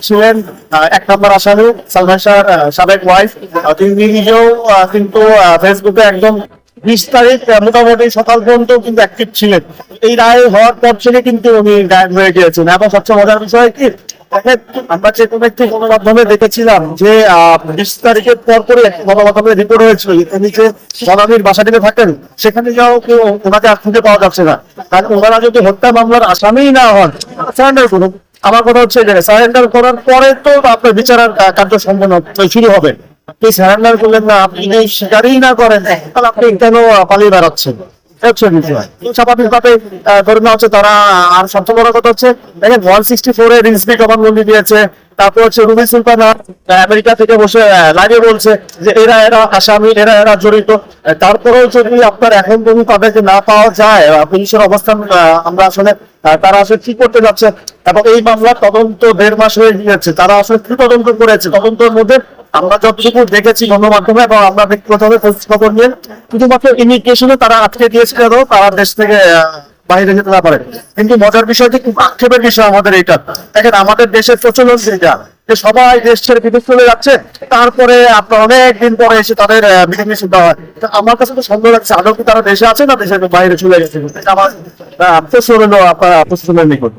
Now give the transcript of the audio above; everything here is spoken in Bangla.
ছিলেন এক নম্বর আসামি সাবেক ওয়াইফ তিনি নিজেও কিন্তু ফেসবুকে একদম মোটামুটি সকাল পর্যন্ত কিন্তু অ্যাক্টিভ ছিলেন এই রায় হওয়ার পর থেকে কিন্তু উনি গায়েব হয়ে গিয়েছেন। এবং সবচেয়ে মজার বিষয় কি? আমরা কোনো একটি গণমাধ্যমে দেখেছিলাম যে বিশ তারিখের পর একটি গণমাধ্যমে রিপোর্ট হয়েছিল তিনি যে বনানীর বাসাটিতে থাকেন, সেখানে যাও কেউ ওনাকে খুঁজে পাওয়া যাচ্ছে না। কারণ ওনারা যদি হত্যা মামলার আসামিই না হন সারেন্ডার করুন। আমার কথা হচ্ছে যে সারেন্ডার করার পরে তো আপনার বিচারের কার্য সম্পন্ন শুরু হবে। আপনি সারেন্ডার করলেন না, আপনি স্বীকারই না করেন, তাহলে আপনি কেন পালিয়ে বেড়াচ্ছেন? এর, এরা আসামি, এরা এরা জড়িত। যদি আপনার এখন যদি তাদেরকে না পাওয়া যায় পুলিশের অবস্থান আমরা আসলে তারা আসলে কি করতে যাচ্ছে, এবং এই মামলার তদন্ত দেড় মাস হয়ে গিয়েছে, তারা আসলে কি তদন্ত করেছে, তদন্তের মধ্যে আমরা যতটুকু দেখেছি গণমাধ্যমে এবং আমরা ব্যক্তিগতভাবে খোঁজ খবর নিয়ে, শুধুমাত্র ইমিগ্রেশনে তারা আটকে দিয়েছিল তারা দেশ থেকে বাইরে যেতে না পারে। কিন্তু মজার বিষয়টি খুব আক্ষেপের বিষয় আমাদের এইটা। দেখেন, আমাদের দেশের প্রচলন যেটা, যে সবাই দেশ ছেড়ে বিদেশ চলে যাচ্ছে, তারপরে আপনার অনেক দিন পরে এসে তাদের মিটিং দেওয়া হয়। আমার কাছে তো সন্দেহ লাগছে, আদৌ কি তারা দেশে আছে না দেশের বাইরে চলে গেছে? আমার প্রশ্ন আপনার প্রশ্নের নিকট